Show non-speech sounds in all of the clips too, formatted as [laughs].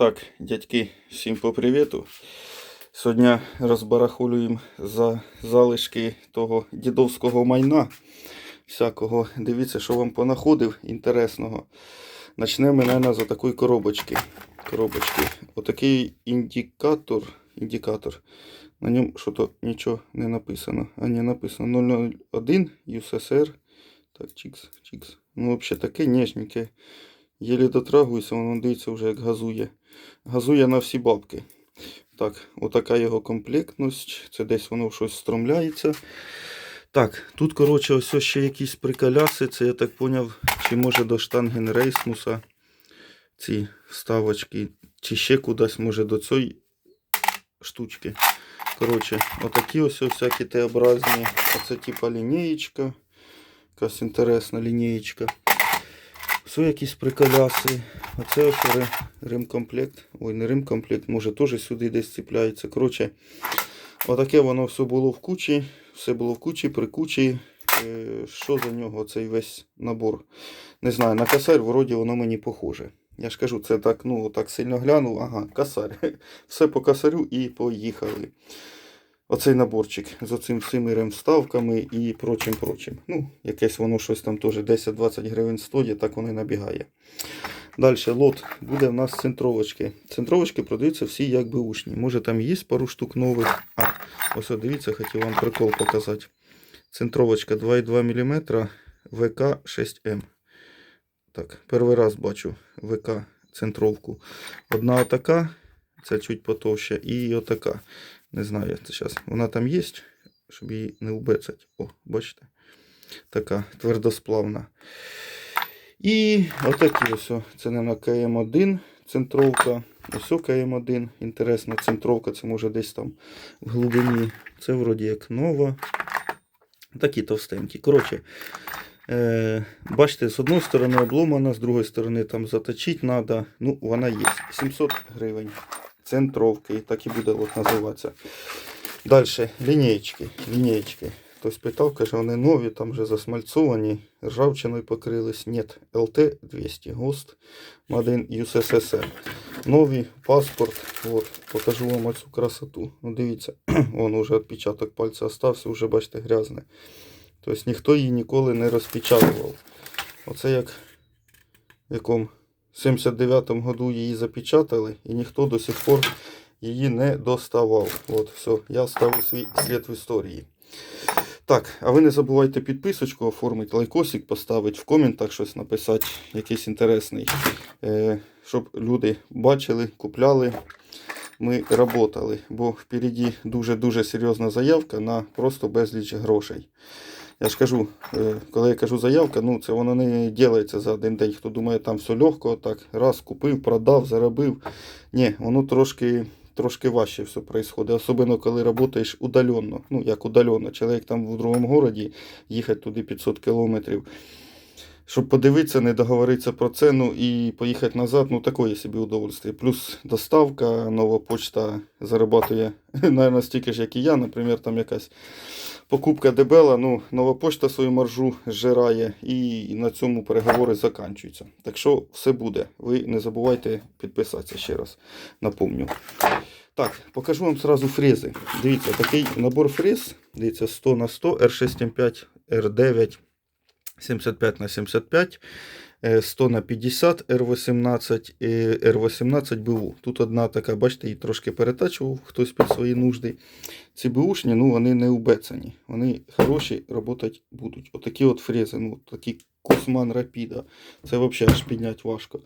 Так, дядьки, всім по привіту. Сьогодні розбарахулюємо за залишки того дідовського майна. Всякого. Дивіться, що вам понаходив інтересного. Начнемо, мабуть, з такої коробочки. коробочки. Отакий індикатор. індикатор. На ньому що-то нічого не написано. А не написано 001 USSR. Так, чікс, чікс. Ну, взагалі таке ніжненьке. Єлі дотрагуюся, воно дивиться вже як газує. Газує на всі бабки. Так, отака його комплектність. Це десь воно щось стромляється. Так, тут, коротше, ось ще якісь приколяси. Це я так поняв, чи може до штангенрейсмуса ці вставочки, чи ще кудись, може до цієї штучки. Коротше, отакі ось всякі Т-образні. Оце типа лінієчка. Якась інтересна лінієчка. Все якісь приколяси. Оце ось ре- ремкомплект. Ой, не ремкомплект, може теж сюди десь ціпляється. Коротше, отаке воно все було в кучі. Все було в кучі, при кучі. Е, Що за нього цей весь набор? Не знаю, на косарь вроді воно мені похоже. Я ж кажу, це так, ну, так сильно глянув. Ага, косарь. [laughs] Все по косарю і поїхали. Оцей наборчик з оцим всіми ремвставками і прочим прочим. Ну, якесь воно щось там теж 10-20 гривень стоїть, так воно і набігає. Далі лот буде в нас центровочки. Центровочки продаються всі як беушні. Може там є пару штук нових. А, ось дивіться, хотів вам прикол показати. Центровочка 2,2 мм ВК 6М. Так, перший раз бачу ВК центровку. Одна отака, це чуть потовще, і отака. Не знаю, як це зараз. Вона там є, щоб її не убецать. О, бачите? Така твердосплавна. І отакі ось. Це не на КМ1 центровка. Ось о КМ1. Інтересна центровка, це може десь там в глибині. Це вроді як нова. Такі товстенькі. Коротше, е, бачите, з одної сторони обломана, з другої сторони там заточити треба. Ну, вона є. 700 гривень. Центровки, так і буде от називатися. Далі, лінієчки. лінієчки. Хтось питав, каже, вони нові, там вже засмальцовані, ржавчиною покрились. Ні, LT200 ГОСТ Made in USSR. Нові, паспорт. От, покажу вам оцю красоту. Ну, дивіться, [clears throat] вон уже відпечаток пальця остався, вже бачите, грязне. Тобто ніхто її ніколи не розпечатував. Оце як в якому 79-му году її запечатали, і ніхто до сих пор її не доставав. От, все, я ставлю свій слід в історії. Так, а ви не забувайте підписочку оформити, лайкосик поставити в коментах щось написати, якийсь інтересний. Е, щоб люди бачили, купляли. Ми працювали, бо впереді дуже-дуже серйозна заявка на просто безліч грошей. Я ж кажу, е, коли я кажу заявка, ну це воно не ділається за один день. Хто думає, там все легко, так раз купив, продав, заробив. Ні, воно трошки, трошки важче все відбувається. Особливо коли працюєш удаленно. Ну, як удаленно. Чоловік там в другому місті, їхати туди 500 кілометрів. Щоб подивитися, не договоритися про ціну і поїхати назад, ну такої собі удовольствие. Плюс доставка, нова почта зарабатує, мабуть, [laughs] стільки ж, як і я, наприклад, там якась покупка дебела, ну, нова почта свою маржу зжирає і на цьому переговори закінчуються. Так що все буде. Ви не забувайте підписатися ще раз. Напомню. Так, покажу вам сразу фрези. Дивіться, такий набор фрез. Дивіться, 100 на 100, R6M5, R9, 75 на 75, е, 100 на 50, R18, і R18 БУ. Тут одна така, бачите, її трошки перетачував хтось під свої нужди. Ці бушні, ну, вони не убецані. Вони хороші, працювати будуть. Отакі от фрези, ну, такі Кусман Рапіда. Це взагалі аж підняти важко.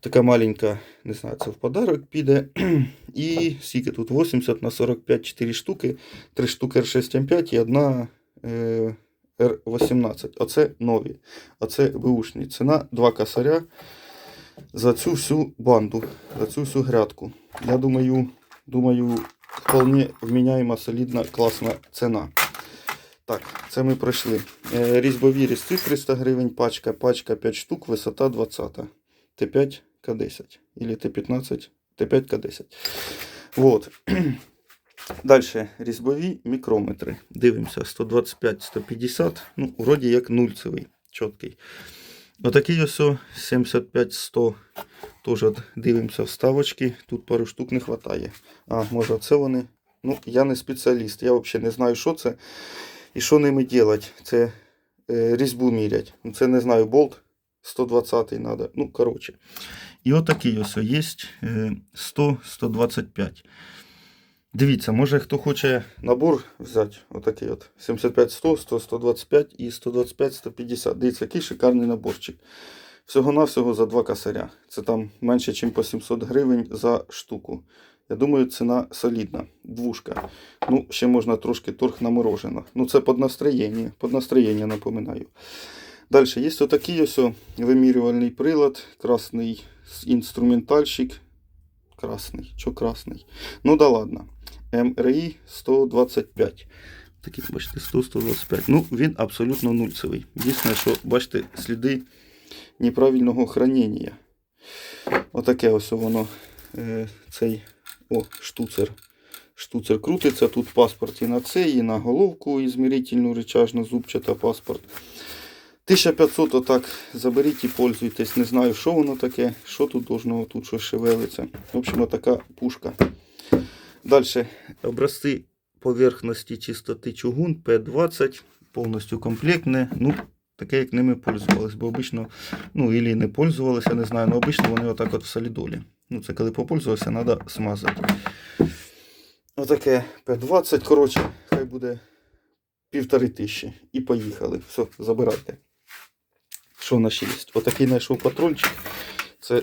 Така маленька, не знаю, це в подарок піде. [clears throat] І скільки тут 80 на 45 4 штуки, 3 штуки R6M5 і одна е, R18. Оце нові. Оце бушні. Ціна 2 косаря за цю всю банду, за цю всю грядку. Я думаю, думаю, вполне вміняєма, солідна, класна ціна. Так, це ми пройшли. Е, Різьбові різці 300 гривень, пачка, пачка 5 штук, висота 20. Т5 К10. Или Т15, Т5 К10. Вот. Далі різьбові мікрометри. Дивимося, 125-150. Ну, вроді як нульцевий, чіткий. Отакий ось 75-100. Теж дивимося вставочки. Тут пару штук не вистачає. А, може, це вони. Ну, я не спеціаліст. Я взагалі не знаю, що це і що ними робити. Це е, різьбу мірять. Ну, Це не знаю, болт 120 треба. Ну, коротше. І отакий ось є 100-125. Дивіться, може хто хоче набор взяти, отакий от 75-100, 100-125 і 125-150. Дивіться, який шикарний наборчик. Всього-навсього за два косаря. Це там менше, ніж по 700 гривень за штуку. Я думаю, ціна солідна. Двушка. Ну, ще можна трошки торг наморожено. Ну, це під настроєння. Під настроєння, напоминаю. Далі, є отакий ось вимірювальний прилад, красний інструментальщик. Красний, що красний? Ну да ладно. МРІ 125. Такий, бачите, 100-125. Ну, він абсолютно нульцевий. Дійсно, що, бачите, сліди неправильного хранення. Отаке ось воно. Е, цей о, штуцер. Штуцер крутиться. Тут паспорт і на це, і на головку ізмірительну речажно зубчата паспорт. 1500 отак заберіть і пользуйтесь. Не знаю, що воно таке, що тут должно тут щось шевелиться. В общем, така пушка. Далі образці поверхності чистоти чугун P20, повністю комплектне. Ну, таке, як ними пользувались, бо обично, ну, ілі не пользувалися, не знаю, але обично вони отак от в солідолі. Ну, це коли попользувався, треба смазати. Отаке P20, коротше, хай буде півтори тисячі. І поїхали. Все, забирайте. Що в нас є? Отакий знайшов патрончик. Це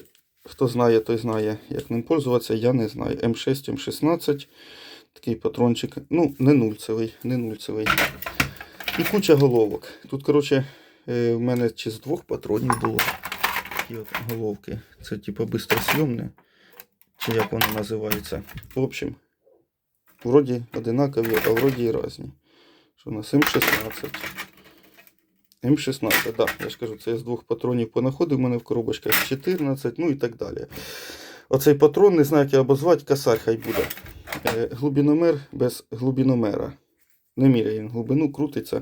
хто знає, той знає, як ним пользуватися. Я не знаю. М6, М16. Такий патрончик. Ну, не нульцевий, не нульцевий. І куча головок. Тут, коротше, е, в мене чи з двох патронів було. Такі от головки. Це типу бистросйомне. Чи як воно називається. В общем, вроді одинакові, а вроді і різні. Що у нас М16. М16, так, да, я ж кажу, це я з двох патронів понаходив, у мене в коробочках 14, ну і так далі. Оцей патрон, не знаю, як його обозвати, косарь хай буде. Е, глибиномер без глибиномера. Не міряє він глибину, крутиться.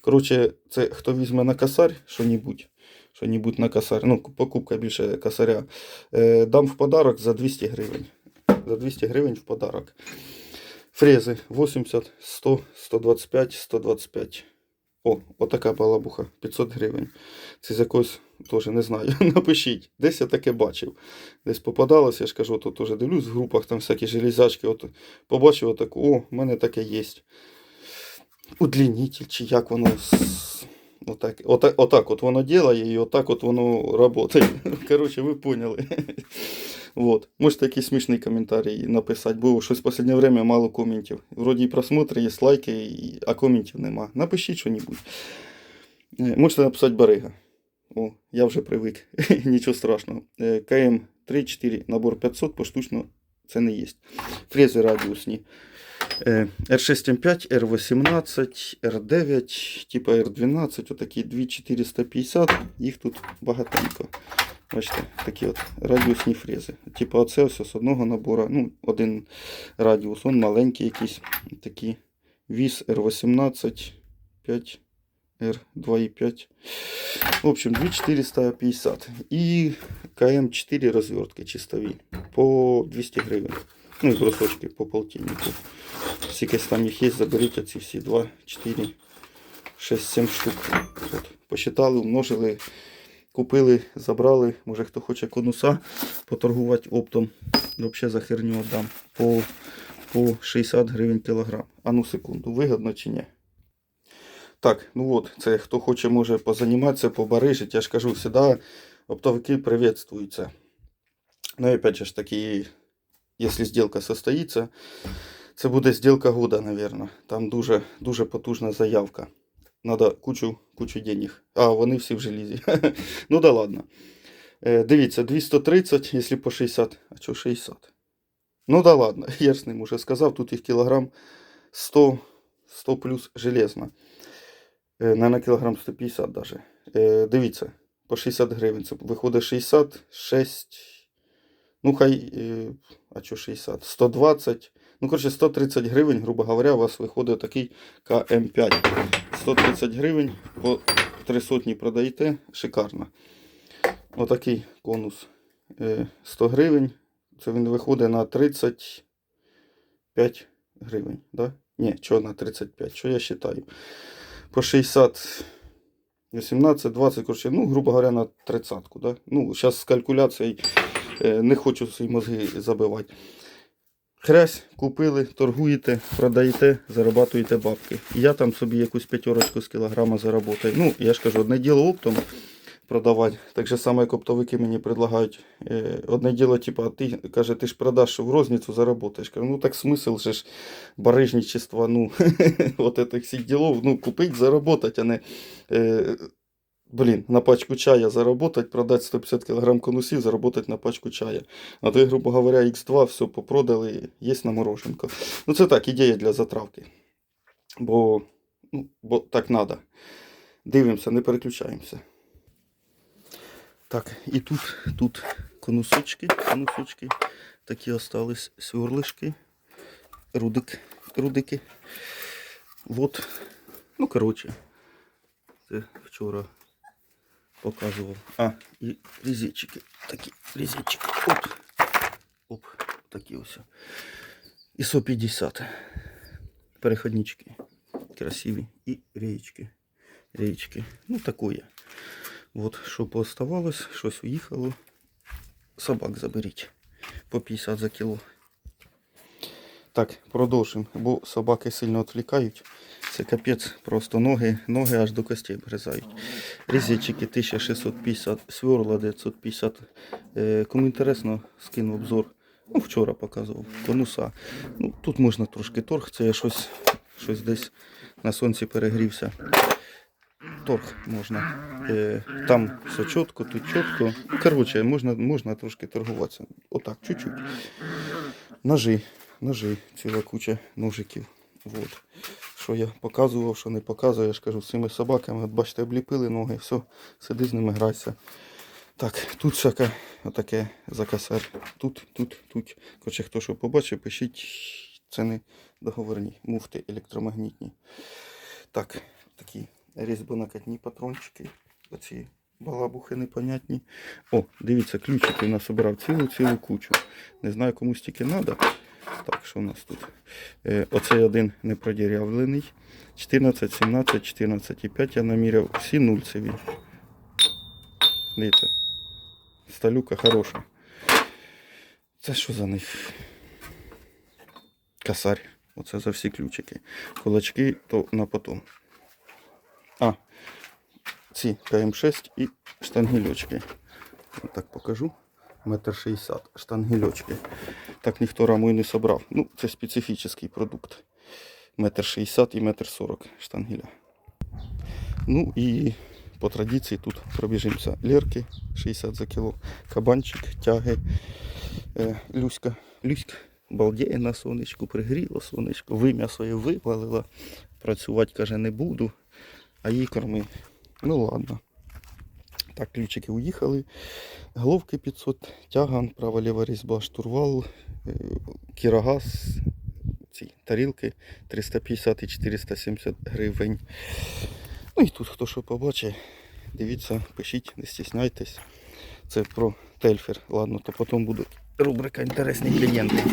Коротше, це хто візьме на косарь що-нібудь, що-нібудь на косарь, ну, покупка більше косаря, е, дам в подарок за 200 гривень. За 200 гривень в подарок. Фрези 80, 100, 125, 125. О, отака балабуха, 500 гривень. Це з якогось, теж не знаю, [laughs] напишіть. Десь я таке бачив. Десь попадалось, я ж кажу, тут теж дивлюсь в групах, там всякі железячки. От побачив отаку, о, в мене таке є. Удлінитель, чи як воно. Отак, отак, отак от воно ділає і отак от воно працює. [laughs] Коротше, ви поняли. Вот. Можете якийсь смішний коментарій написати, бо щось в останнє время мало коментів. Вроді і просмотри, є лайки, а коментів нема. Напишіть що-небудь. Е, Можете написати Барига. О, я вже привик. [laughs] Нічого страшного. Е, КМ 3-4, набор 500, поштучно це не є. Фрези радіусні. Е, R6M5, R18, R9, типа R12, отакі 2450, їх тут багатенько. Бачите, такі от радіусні фрези. Типа оце ось з одного набору, ну, один радіус, он маленький якийсь, такі. Віс R18, 5, R2,5. В общем, 2450. І КМ4 розвертки чистові по 200 гривень. Ну і брусочки по полтиннику. Скільки там їх є, заберіть оці всі 2, 4, 6, 7 штук. От, посчитали, умножили, купили, забрали. Може хто хоче конуса поторгувати оптом. Взагалі за херню дам. По, по 60 гривень кілограм. А ну секунду, вигодно чи ні? Так, ну от, це хто хоче, може позаніматися, побарижить. Я ж кажу, завжди оптовики приветствуються. Ну і опять же ж таки, якщо сделка состоїться, це буде сделка года, наверное. Там дуже, дуже потужна заявка. Надо кучу, кучу денег. А, вони всі в желізі. [laughs] ну да ладно. Е, дивіться, 230, якщо по 60. А що 60? Ну да ладно, [laughs] я ж ним уже сказав, тут їх кілограм 100, 100 плюс железно. Е, на кілограм 150 даже. Е, дивіться, по 60 гривень. Це виходить 66. Ну, хай, а що 60? 120. Ну, коротше, 130 гривень, грубо говоря, у вас виходить такий КМ5. 130 гривень по 3 сотні продаєте. Шикарно. отакий конус е, 100 гривень. Це він виходить на 35 гривень. Да? Ні, чого на 35? Що я вважаю? По 60, 18, 20, коротше, ну, грубо говоря, на 30. Да? Ну, зараз з калькуляцією е, не хочу свої мозги забивати. Хрясь купили, торгуєте, продаєте, зарабатуєте бабки. Я там собі якусь п'ятерочку з кілограма заработаю. Ну, я ж кажу, одне діло оптом продавати. Так же саме, як оптовики мені предлагають. Е, Одне діло, типа, ти каже, ти ж продаш в розницю, заработаєш. Кажу, ну так смисл же ж барижничества, ну, [laughs] от этих всіх ділов, ну, купити, заработати, а не. Блін, на пачку чая заработать, продать 150 кг конусів, заработать на пачку чая. А то, грубо говоря, X2 все попродали, є на мороженко. Ну це так, ідея для затравки. Бо, ну, бо так треба. Дивимося, не переключаємося. Так, і тут, тут конусочки, конусочки. Такі остались сверлишки, рудик, рудики. Вот. Ну, коротше, це вчора показував. А, і різечки. Такі різечки. Оп. Оп. Такі ось. ІСО 50. Переходнички. Красиві. І реєчки. Реєчки. Ну, такое. Вот, що пооставалось, щось уїхало. Собак заберіть. По 50 за кіло. Так, продовжимо, бо собаки сильно відвлікають. Це капець, просто ноги, ноги аж до костей обгризають. Різечики 1650, сверла 950. Е, кому інтересно, скину обзор. Ну, вчора показував. Конуса. Ну, тут можна трошки торг, це я щось, щось десь на сонці перегрівся. Торг можна. Е, там все чітко, тут чітко. Коротше, можна, можна трошки торгуватися. Отак, чуть-чуть. Ножи, ножи, ціла куча ножиків. Вот. Що я показував, що не показую, я ж кажу, з цими собаками, от бачите, обліпили ноги, все, сиди з ними грайся. Так, тут всяке отаке закасар. Тут, тут, тут. Короче, хто що побачив, пишіть. Це не договорні муфти електромагнітні. Так, такі різьбонакатні патрончики. Оці балабухи непонятні. О, дивіться, ключики насобирав цілу-цілу кучу. Не знаю, кому стільки треба. Так, що у нас тут? Е, оцей один непродірявлений. 14, 17, 14,5 я наміряв. Всі нульцеві. Дивіться. Сталюка хороша. Це що за них? Косарь. Оце за всі ключики. Кулачки то на потом. А, ці КМ6 і штангельочки. Так покажу. Метр шістдесят. Штангельочки. Так ніхто раму і не собрав. Ну, це специфічний продукт. Метр шістдесят і метр сорок штангеля. Ну і по традиції тут пробіжимося. Лерки 60 за кіло, кабанчик, тяги, е, люська. Люська балдіє на сонечку, пригріло сонечко, вим'я своє випалила. Працювати, каже, не буду, а їй корми. Ну ладно. Так, ключики уїхали. Головки 500, тяган, права-ліва різьба, штурвал, е, кірогаз, ці тарілки 350 і 470 гривень. Ну і тут хто що побачить, дивіться, пишіть, не стісняйтесь. Це про тельфер. Ладно, то потім буде рубрика інтересні клієнти.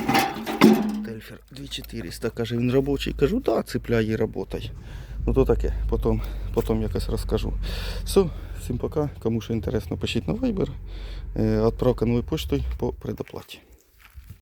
Тельфер 2400, каже, він робочий. Кажу, да, цепляй і работай. Ну то таке, потім, потім якось розкажу. Все, всім пока. Кому що інтересно, пишіть на Viber. Е, Відправка новою поштою по предоплаті.